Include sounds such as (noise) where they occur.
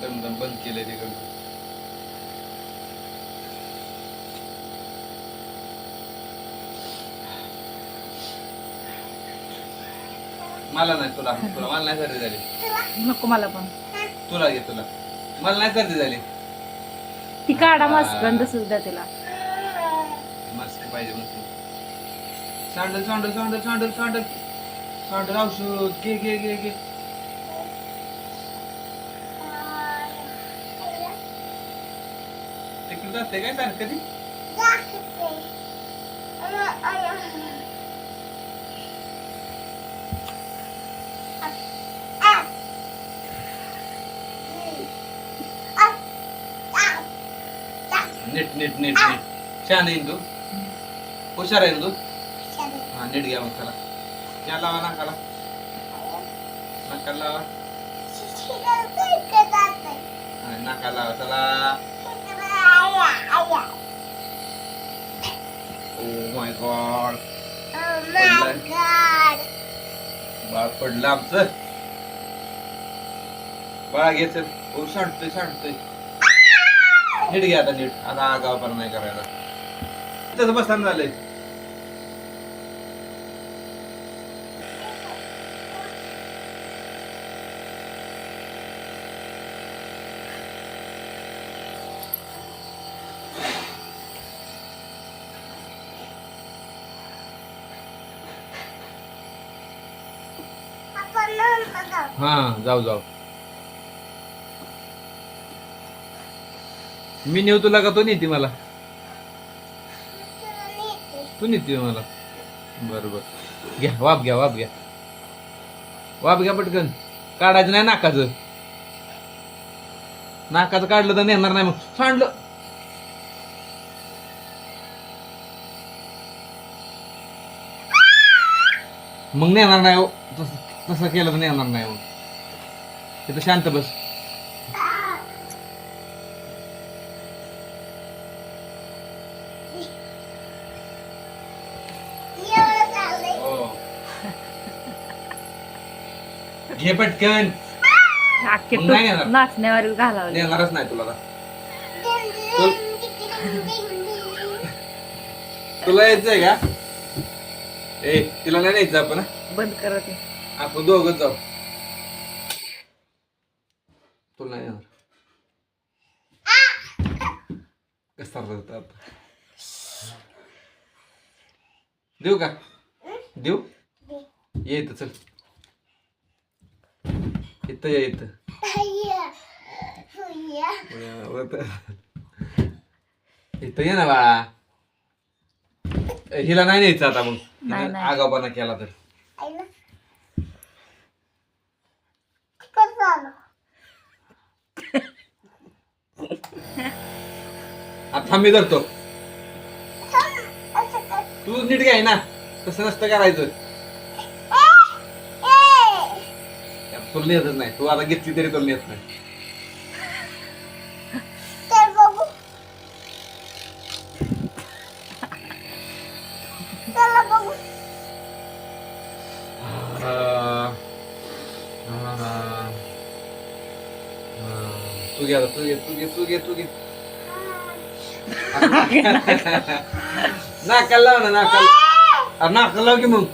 दमदम बंद केलंय तिकडं. मला नाही तुला तुला मला नाही सर्दी झाली. नको मला पण. तुला घे तुला. मला नाही सर्दी झाली. ती काढा मास्क गंध सुद्धा तिला. मस्त पाहिजे मस्त सांडल सांडल सांडल सांडल सांडल. सांडल औषध. घे घे घे घे. तिकडे जाते काय सारखं कधी नीट नीट नीट नीट छान आहे तू हुशार आहे ना तू हा नीट घ्या मग त्याला त्या लावा नाकाला नाकाला लावा हा, नाकाला लावा चला ओ माय गॉड बाळ पडलं आमचं. बाळा घे चल ओ सांडतोय. सांडतोय नीट घ्या आता नीट. आता आगाव पण नाही करायला तसं बसताना झालंय. हा जाऊ जाऊ. मी नेऊ तुला का? तो नेते मला. तू नेते मला. बरोबर घ्या वाप घ्या वाप घ्या. वाप घ्या पटकन. काढायचं नाही नाकाचं. नाकाचं काढलं तर नेणार नाही मग. सांडलं. मग नेणार नाही हो. तसं. तसं केलं तर नेणार नाही मग तिथं शांत बस हो. (laughs) घे पटकन अख्खे मग नाही येणार. नाचण्यावर घालावले नेणारच नाही तुला आता. तुला यायचंय का ए तिला नाही न्यायचं आपण हा? बंद करत आहे. आपण दोघच जाऊ. तुला नाही कसा आता? देऊ का? देऊ? ये इथं चल. इथं ये इथं. इथं ये ना बाळा. हिला नाही न्यायचं आता मग. आगाऊपणा केला तर. आता मी धरतो. तू नीट घ्याय ना? तसं नसतं करायचं. यात तुला नेतच नाही. तू आता घेतली तरी तुला नेत नाही. तू घे आता, तू घे तू घे तू घे तू घे. (laughs) नाकाला लाव ना नाकाला. लाव की मग.